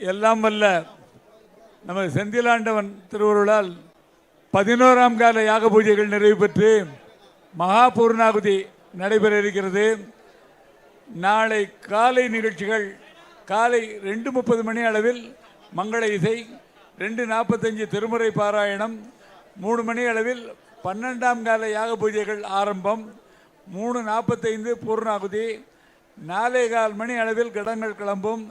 எல்லாம் வல்ல நமது செந்திலாண்டவன் திருவருளால் பதினோராம் கால யாக பூஜைகள் நிறைவு பெற்று மகா பூர்ணாகுதி நடைபெற இருக்கிறது. நாளை காலை நிகழ்ச்சிகள் காலை ரெண்டு முப்பது மணி அளவில் மங்கள இசை ரெண்டு நாற்பத்தஞ்சு திருமுறை பாராயணம் மூணு மணி அளவில் பன்னெண்டாம் கால யாக பூஜைகள் ஆரம்பம் மூணு நாற்பத்தைந்து பூர்ணாகுதி நாலே கால் மணி அளவில் கடங்கள் கிளம்பும்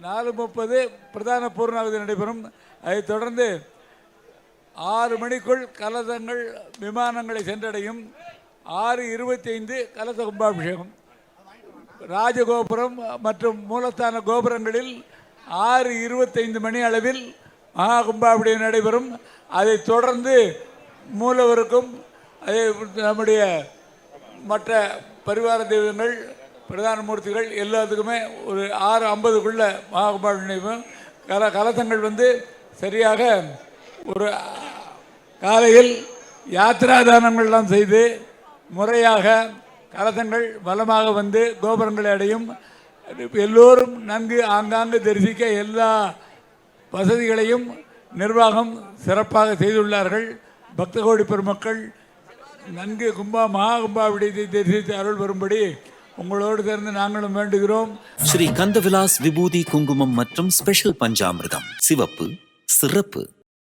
நாலு முப்பது பிரதான பூர்ணாவதி நடைபெறும். அதைத் தொடர்ந்து ஆறு மணிக்குள் கலசங்கள் விமானங்களை சென்றடையும். ஆறு இருபத்தைந்து கலச கும்பாபிஷேகம். ராஜகோபுரம் மற்றும் மூலஸ்தான கோபுரங்களில் ஆறு இருபத்தைந்து மணி அளவில் மகா கும்பாபிஷேகம் நடைபெறும். அதைத் தொடர்ந்து மூலவருக்கும் அதே நம்முடைய மற்ற பரிவார தெய்வங்கள் பிரதான மூர்த்திகள் எல்லாத்துக்குமே ஒரு ஆறு ஐம்பதுக்குள்ள மகா கல கலசங்கள் வந்து சரியாக ஒரு காலையில் யாத்திராதானங்கள்லாம் செய்து முறையாக கலசங்கள் பலமாக வந்து கோபுரங்களை அடையும். எல்லோரும் நன்கு ஆங்காங்கு தரிசிக்க எல்லா வசதிகளையும் நிர்வாகம் சிறப்பாக செய்துள்ளார்கள். பக்தகோடி பெருமக்கள் நன்கு கும்பா மகா கும்பாவிடத்தை தரிசித்து அருள் வரும்படி உங்களோடு சேர்ந்து நாங்களும் வேண்டுகிறோம். ஸ்ரீ கந்தவிலாஸ் விபூதி குங்குமம் மற்றும் ஸ்பெஷல் பஞ்சாமிர்தம். சிவப்பு சிறப்பு.